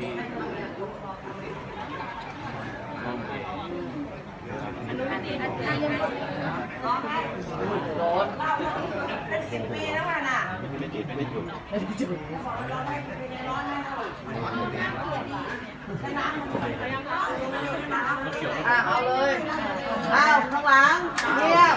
ที่ห้องเย็นร้อนเป็นสิบปีแล้วน่ะไม่จุดไม่จุดไม่จุดร้อนนะเอาเลย เอาข้างหลังเงียบ